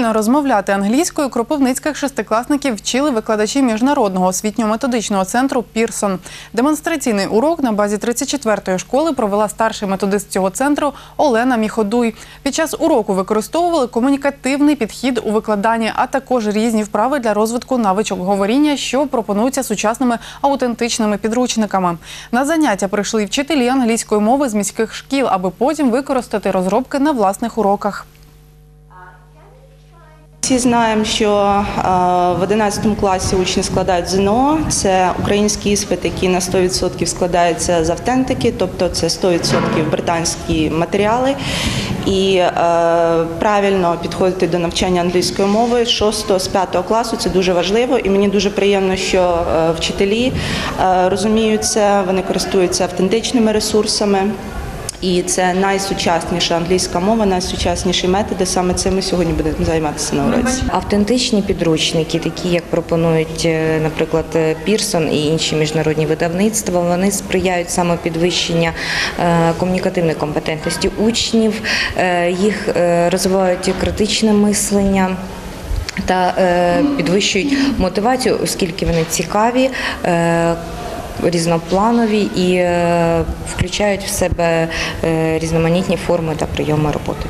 Вільно розмовляти англійською кропивницьких шестикласників вчили викладачі міжнародного освітньо-методичного центру Пірсон. Демонстраційний урок на базі 34-ї школи провела старший методист цього центру Олена Міходуй. Під час уроку використовували комунікативний підхід у викладанні, а також різні вправи для розвитку навичок говоріння, що пропонуються сучасними аутентичними підручниками. На заняття прийшли вчителі англійської мови з міських шкіл, аби потім використати розробки на власних уроках. Всі знаємо, що е, в 11 класі учні складають ЗНО. Це український іспит, який на 100% складається з автентики, тобто це 100% британські матеріали. І е, правильно підходити до навчання англійської мови з 6 з 5 класу це дуже важливо. І мені дуже приємно, що е, вчителі е, розуміють це, вони користуються автентичними ресурсами. І це найсучасніша англійська мова, найсучасніші методи. Саме цим ми сьогодні будемо займатися на уроці. Автентичні підручники, такі як пропонують, е, наприклад, Пірсон і інші міжнародні видавництва, вони сприяють саме підвищення е, комунікативної компетентності учнів, е, їх е, розвивають критичне мислення. Та е, підвищують мотивацію, оскільки вони цікаві, е, різнопланові і е, включають в себе е, різноманітні форми та прийоми роботи.